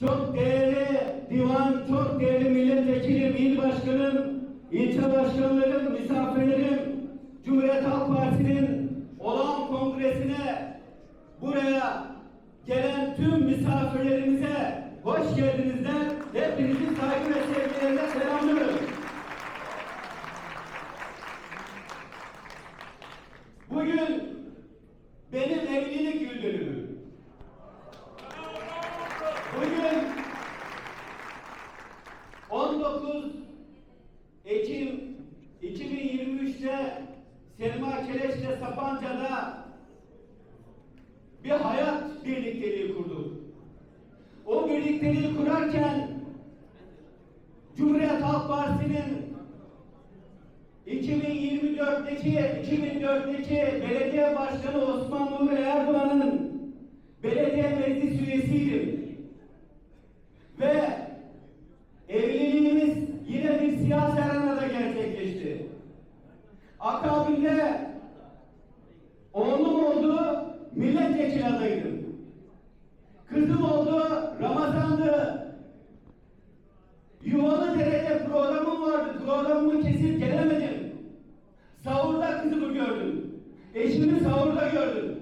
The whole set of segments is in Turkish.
Çok değerli divan, çok değerli milletvekilim, il başkanım, ilçe başkanlarım, misafirlerim, Cumhuriyet Halk Partisi'nin olağan kongresine buraya gelen tüm misafirlerimize hoş geldinizler. Hepinizi saygı ve sevgilerle selamlıyorum. Bugün Sapanca'da bir hayat birlikteliği kurdu. O birlikteliği kurarken Cumhuriyet Halk Partisi'nin 2024'teki 2004'teki belediye başkanı Osman Nuri Erdoğan'ın belediye meclis üyesiydim. mecbur gördüm. Eşimi sahurda gördüm.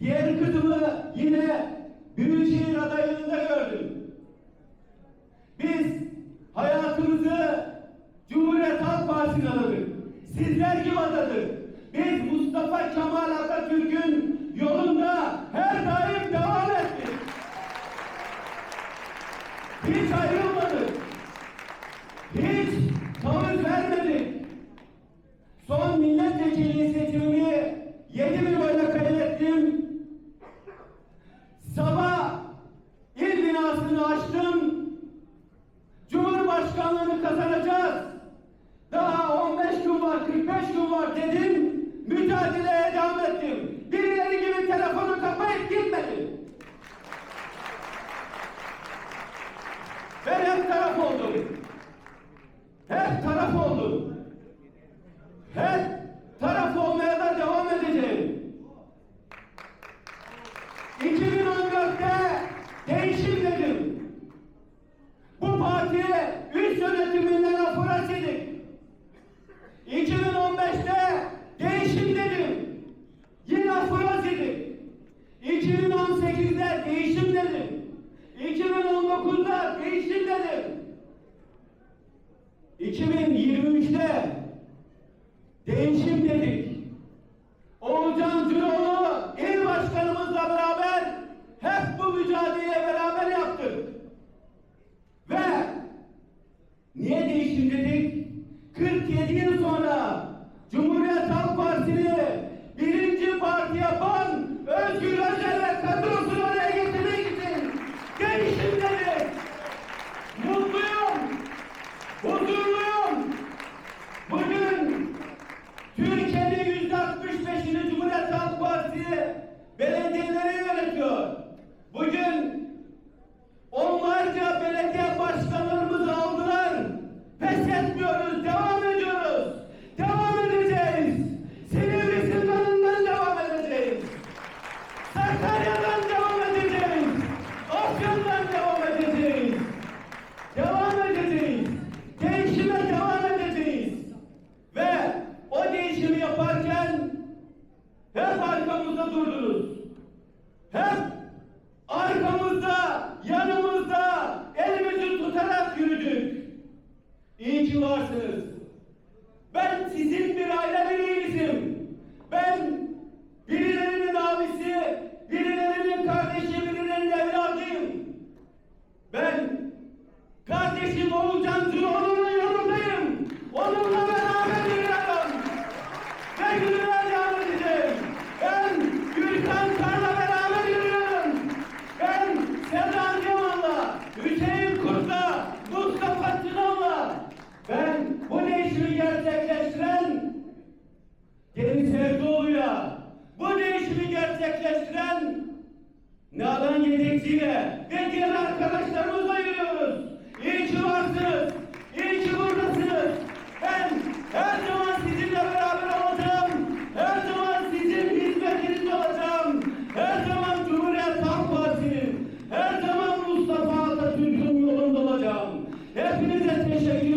Diğer kızımı yine Büyükşehir adaylığında gördüm. Biz hayatımızı Cumhuriyet Halk Partisi'ne adadık. Sizler kim adadık? Biz Mustafa Kemal Atatürk'ün yolun her taraf oldun. Her taraf oldun. 2023'te değişim dedik. Oğulcan Cüroğlu il başkanımızla beraber hep bu mücadeleye beraber yaptık. Ve niye değişim dedik? 47 yıl sonra Bugün Praise Him. gerçekleştiren Nalan Yedekçi'yle ve diğer arkadaşlarımızla yürüyoruz. İyi ki varsınız. İyi ki buradasınız. Ben her zaman sizinle beraber olacağım. Her zaman sizin hizmetinizde olacağım. Her zaman Cumhuriyet Halk Partisi'nin, her zaman Mustafa Atatürk'ün yolunda olacağım. Hepinize teşekkür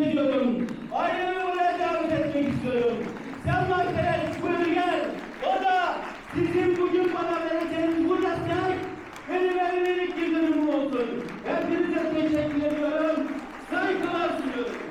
sizin bugün bana vereceğiniz bu destek benim evlilik yıldönümüm olsun. Hepinize teşekkür ediyorum. Saygılar sunuyorum.